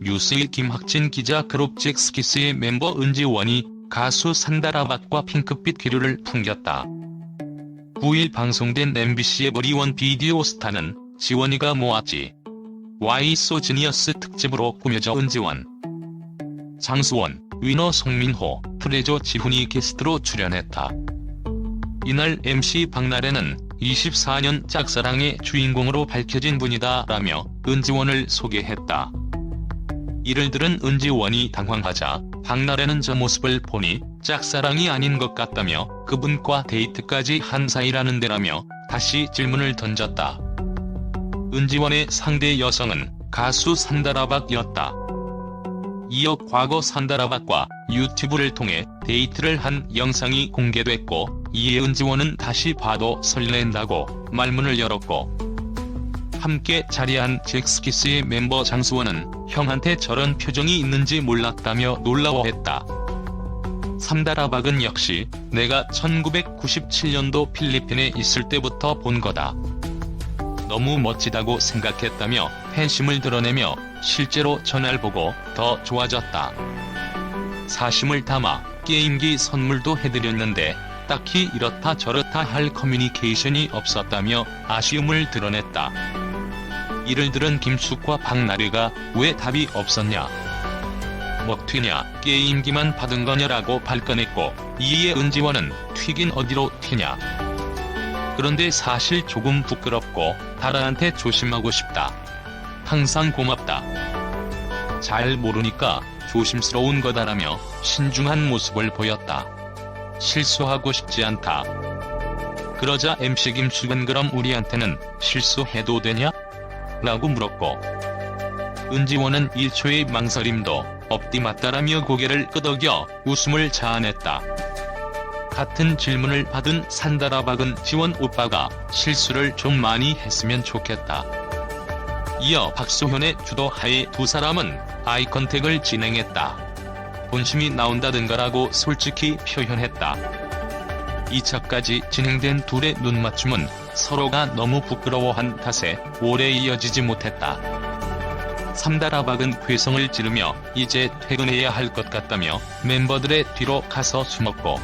뉴스의 김학진 기자 그룹 잭스키스의 멤버 은지원이 가수 산다라밭과 핑크빛 기류를 풍겼다. 9일 방송된 MBC의 머리원 비디오 스타는 지원이가 모았지. Y 소지니어스 특집으로 꾸며져 은지원, 장수원, 위너 송민호, 프레조 지훈이 게스트로 출연했다. 이날 MC 박나래는 24년 짝사랑의 주인공으로 밝혀진 분이다 라며 은지원을 소개했다. 이를 들은 은지원이 당황하자 박나래는 저 모습을 보니 짝사랑이 아닌 것 같다며 그분과 데이트까지 한 사이라는 데라며 다시 질문을 던졌다. 은지원의 상대 여성은 가수 산다라박이었다. 이어 과거 산다라박과 유튜브를 통해 데이트를 한 영상이 공개됐고 이에 은지원은 다시 봐도 설렌다고 말문을 열었고 함께 자리한 잭스키스의 멤버 장수원은 형한테 저런 표정이 있는지 몰랐다며 놀라워했다. 산다라박은 역시 내가 1997년도 필리핀에 있을 때부터 본 거다. 너무 멋지다고 생각했다며 팬심을 드러내며 실제로 전화를 보고 더 좋아졌다. 사심을 담아 게임기 선물도 해드렸는데 딱히 이렇다 저렇다 할 커뮤니케이션이 없었다며 아쉬움을 드러냈다. 이를 들은 김숙과 박나래가 왜 답이 없었냐. 뭐 튀냐 게임기만 받은 거냐라고 발끈했고 이에 은지원은 튀긴 어디로 튀냐. 그런데 사실 조금 부끄럽고 다라한테 조심하고 싶다. 항상 고맙다. 잘 모르니까 조심스러운 거다라며 신중한 모습을 보였다. 실수하고 싶지 않다. 그러자 MC 김숙은 그럼 우리한테는 실수해도 되냐? 라고 물었고 은지원은 1초의 망설임도 없디 맞다라며 고개를 끄덕여 웃음을 자아냈다. 같은 질문을 받은 산다라 박은 지원 오빠가 실수를 좀 많이 했으면 좋겠다. 이어 박소현의 주도하에 두 사람은 아이컨택을 진행했다. 본심이 나온다든가라고 솔직히 표현했다. 2차까지 진행된 둘의 눈맞춤은 서로가 너무 부끄러워한 탓에 오래 이어지지 못했다. 삼다라박은 괴성을 지르며 이제 퇴근해야 할 것 같다며 멤버들의 뒤로 가서 숨었고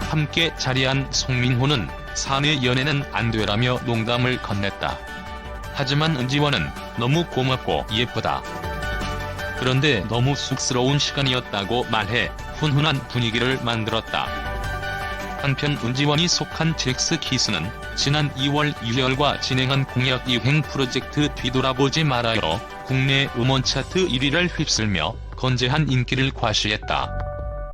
함께 자리한 송민호는 사내 연애는 안 되라며 농담을 건넸다. 하지만 은지원은 너무 고맙고 예쁘다. 그런데 너무 쑥스러운 시간이었다고 말해 훈훈한 분위기를 만들었다. 한편 은지원이 속한 잭스키스는 지난 2월 1열과 진행한 공약 이행 프로젝트 뒤돌아보지 말아요 국내 음원 차트 1위를 휩쓸며 건재한 인기를 과시했다.